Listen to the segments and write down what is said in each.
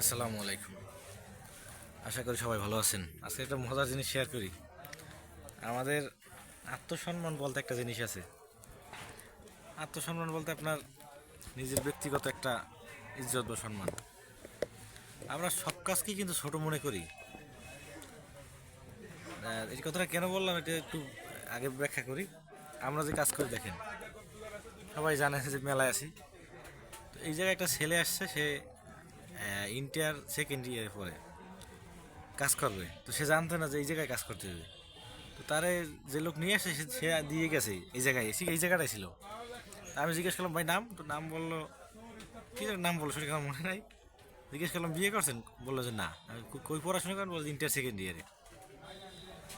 আসসালামু আলাইকুম। আশা করি সবাই ভালো আছেন। আজকে একটা মজার জিনিস শেয়ার করি। আমাদের আত্মসম্মান বলতে একটা জিনিস আছে। আত্মসম্মান বলতে আপনার নিজের ব্যক্তিগত একটা ইজ্জত বা সম্মান। আমরা সব কাজকেই কিন্তু ছোট মনে করি। এই কথাটা কেন বললাম, এটা একটু আগে ব্যাখ্যা করি। আমরা যে কাজ করি, দেখেন। সবাই জানে যে মেলায় আছি তো এই জায়গায় একটা ছেলে আসছে, সে ইন্টার সেকেন্ড ইয়ারে পরে কাজ করবে। তো সে জানতো না যে এই জায়গায় কাজ করতে হবে। তো তারে যে লোক নিয়ে আসে, সে- দিয়ে গেছে এই জায়গায়। এসে এই জায়গাটাই ছিল। আমি জিজ্ঞেস করলাম, ভাই, নাম? তো নাম বলল, কী নাম বলল, সেটা আমার মনে নাই। জিজ্ঞেস করলাম, বিয়ে করছেন? বলল যে, না। আমি কই- পড়াশোনা করেন? বলল ইন্টার সেকেন্ড ইয়ারে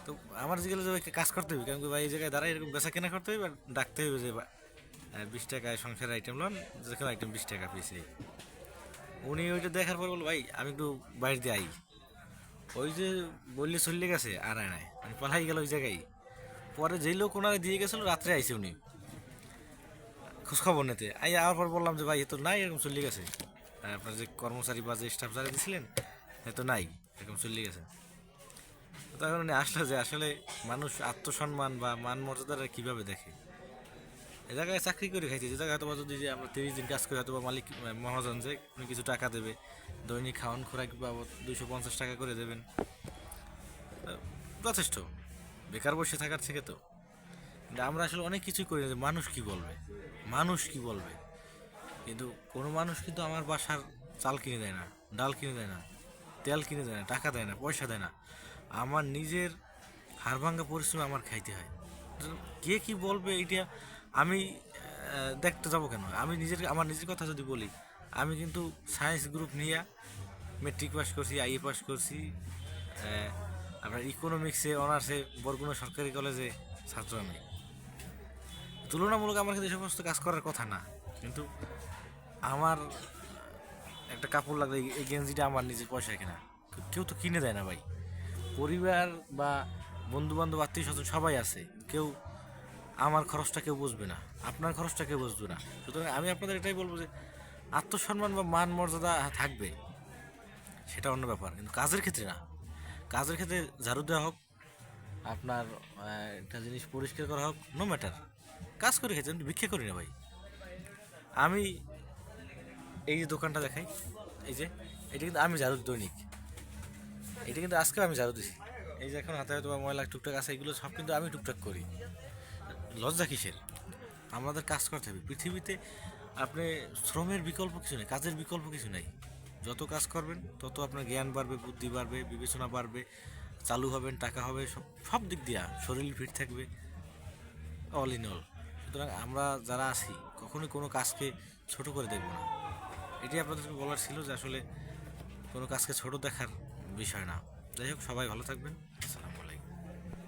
তো আমার জিজ্ঞেস যে কাজ করতে হবে? কারণ ভাই, এই জায়গায় দাঁড়ায় এরকম বেচা কেনা করতে হবে ডাকতে হবে যে বিশ টাকায় সংসারের আইটেম লন যে কোনো আইটেম বিশ টাকা পিসে উনি ওইটা দেখার পর বলল, ভাই, আমি একটু বাইরে দিয়ে আই। ওই যে বললে, চলে গেছে, আর আয় নাই। আমি পালাই গেল ওই জায়গায়। পরে যেই লোক ওনারা দিয়ে গেছিল, রাত্রে আইছে উনি। খোঁজখবর নিতে। আই, আওয়ার পর বললাম যে, ভাই, এ তো নাই, এরকম চলে গেছে। আপনার যে কর্মচারী বা যে স্টাফ যারা দিয়েছিলেন এ তো নাই, এরকম চলে গেছে। তখন উনি আসলো যে, আসলে মানুষ আত্মসম্মান বা মান মর্যাদাটা কীভাবে দেখে? এ জায়গায় চাকরি করে খাইছে, যে জায়গায় বা যদি আমরা তিরিশ দিন কাজ করি হয়তো বা মালিক মহাজন যে উনি কিছু টাকা দেবে, দৈনিক খাওয়ান খোরাক বাবদ দুশো পঞ্চাশ টাকা করে দেবেন। যথেষ্ট। বেকার বসে থাকার থেকে তো। কিন্তু আমরা আসলে অনেক কিছুই করি না যে মানুষ কি বলবে? মানুষ কি বলবে? কিন্তু কোনো মানুষ কিন্তু আমার বাসার চাল কিনে দেয় না, ডাল কিনে দেয় না, তেল কিনে দেয় না, টাকা দেয় না, পয়সা দেয় না। আমার নিজের হাড়ভাঙ্গা পরিশ্রম আমার খাইতে হয়। কে কি বলবে এটা আমি দেখতে যাব কেন? আমি নিজের আমার নিজের কথা যদি বলি আমি কিন্তু সায়েন্স গ্রুপ নিয়ে মেট্রিক পাস করছি আইএ পাস করছি আহ, আপনার ইকোনমিক্সে অনার্সে বরগুনা সরকারি কলেজে ছাত্র আমি। তুলনামূলক আমার কিন্তু সমস্ত কাজ করার কথা না কিন্তু আমার একটা কাপড় লাগলে এই গেঞ্জিটা আমার নিজের পয়সা কেনা। কেউ তো কিনে দেয় না ভাই। পরিবার বা বন্ধু বান্ধব আত্মীয় স্বজন সবাই আছে। কেউ আমার খরচটা কেউ বুঝবে না, আপনার খরচটা কেউ বুঝবে না। সুতরাং আমি আপনাদের এটাই বলব যে, আত্মসম্মান বা মান মর্যাদা থাকবে, সেটা অন্য ব্যাপার। কিন্তু কাজের ক্ষেত্রে না। কাজের ক্ষেত্রে ঝাড়ু দেওয়া হোক, আপনার একটা জিনিস পরিষ্কার করা হোক নো ম্যাটার কাজ করে খেয়েছি আমি তো ভিক্ষা করি না ভাই। আমি এই যে দোকানটা দেখাই, এই যে, এটা কিন্তু আমি ঝাড়ু দৈনিক। এটা কিন্তু আজকেও আমি ঝাড়ু দিছি। এই যে এখন হাতে হয়তো ময়লা, টুকটাক আছে, এগুলো সব কিন্তু আমি টুকটাক করি। লজ্জা কিসের? আমাদের কাজ করতে হবে। পৃথিবীতে আপনি শ্রমের বিকল্প কিছু নেই, কাজের বিকল্প কিছু নেই। যত কাজ করবেন, তত আপনার জ্ঞান বাড়বে, বুদ্ধি বাড়বে, বিবেচনা বাড়বে, চালু হবেন, টাকা হবে, সব সব দিক দিয়া শরীর ফিট থাকবে। অল ইন অল সুতরাং আমরা যারা আছি, কখনোই কোনো কাজকে ছোট করে দেখব না। এটি আপনাদেরকে বলার ছিল যে আসলে কোনো কাজকে ছোট দেখার বিষয় না। যাই হোক, সবাই ভালো থাকবেন। আসসালাম